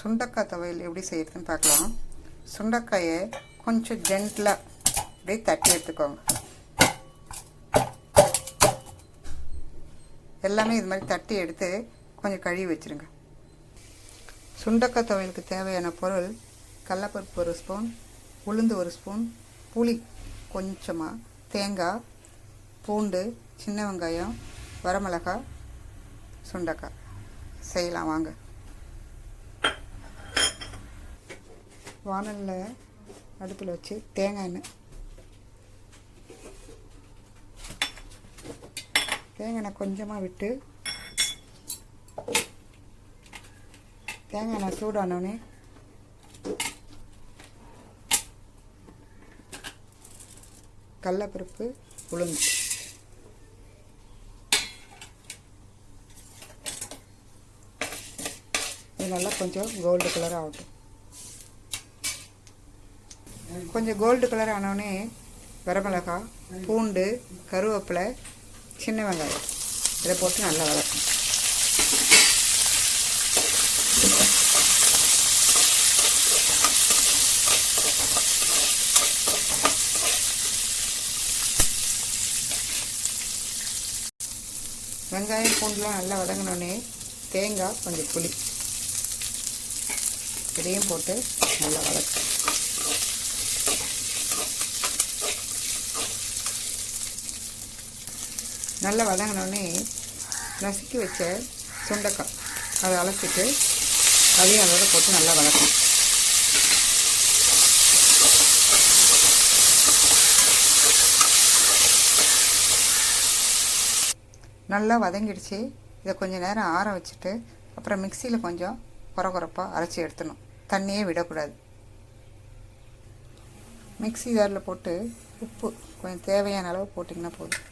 சுண்டக்காய் துவையல் எப்படி செய்கிறதுன்னு பார்க்கலாம். சுண்டக்காயை கொஞ்சம் ஜென்டிலாக அப்படியே தட்டி எடுத்துக்கோங்க. எல்லாமே இது மாதிரி தட்டி எடுத்து கொஞ்சம் கழுவி வச்சுருங்க. சுண்டக்காய் துவையலுக்கு தேவையான பொருள் கடலப்பருப்பு ஒரு ஸ்பூன் உளுந்து ஒரு ஸ்பூன் புளி கொஞ்சமாக தேங்காய் பூண்டு சின்ன வெங்காயம் வரமிளகாய் சுண்டக்காய். செய்யலாம் வாங்க. வானலில் அடுப்பில் வச்சு தேங்காய் எண்ணெய் தேங்காய் எண்ணெய் கொஞ்சமாக விட்டு தேங்காய் எண்ணெய் சூடானோடனே கடலப்பருப்பு உளுந்து. இது நல்லா கொஞ்சம் கோல்டு கலர் ஆகட்டும். கொஞ்சம் கோல்டு கலர் ஆனோடனே வரமிளகாய் பூண்டு கருவேப்பிலை சின்ன வெங்காயம். இதை போட்டு நல்லா வளர்க்கணும் வெங்காயம் பூண்டுலாம் நல்லா வதங்கினோடனே தேங்காய் கொஞ்சம் புளி. இதையும் போட்டு நல்லா வதக்கும் நல்லா வதங்கினோடனே நசுக்கி வச்ச சுண்டைக்காய். அதை அலசிட்டு அதையும் அதோட போட்டு நல்லா வதக்கணும். நல்லா வதங்கிடுச்சு. இதை கொஞ்சம் நேரம் ஆற வச்சுட்டு அப்புறம் மிக்சியில் கொஞ்சம் குறகுறப்பாக அரைச்சி எடுத்துடணும். தண்ணியே விடக்கூடாது. மிக்ஸி ஜாரில் போட்டு உப்பு கொஞ்சம் தேவையான அளவு போட்டிங்கன்னா போதும்.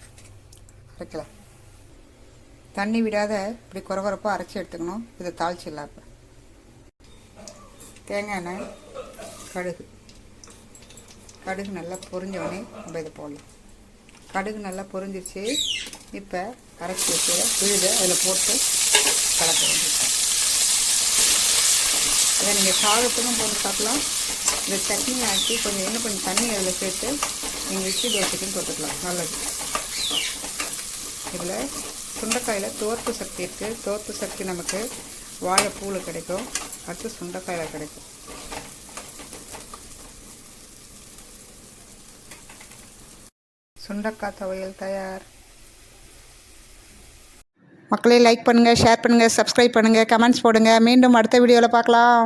வைக்கலாம் தண்ணி விடாத இப்படி குறகுறப்பாக அரைச்சி எடுத்துக்கணும். இதை தாளிச்சிடலாம் இப்போ. தேங்காய் எண்ணெய் கடுகு. கடுகு நல்லா பொரிஞ்சோடனே நம்ம இதை போடலாம். கடுகு நல்லா பொரிஞ்சிருச்சு. இப்போ அரைச்சி வச்சு விழுதை அதில் போட்டு கலக்க வேண்டியிருக்கோம் இதை நீங்கள் சாதத்துக்கும் போட்டு சாப்பிடலாம். இந்த சட்னி ஆக்கி கொஞ்சம் இன்னும் கொஞ்சம் தண்ணி அதில் சேர்த்து நீங்கள் இட்லி தோசைக்கும் போட்டுக்கலாம். நல்லது. இதில் சுண்டைக்காயில் தோற்று சக்தி இருக்குது தோற்று சக்தி நமக்கு வாழைப்பூவில் கிடைக்கும். அடுத்து சுண்டைக்காயில் கிடைக்கும். சுண்டக்காய் துவையல் தயார். மக்களே லைக் பண்ணுங்கள் ஷேர் பண்ணுங்கள் சப்ஸ்கிரைப் பண்ணுங்கள் கமெண்ட்ஸ் போடுங்கள் மீண்டும் அடுத்த வீடியோவில் பார்க்கலாம்.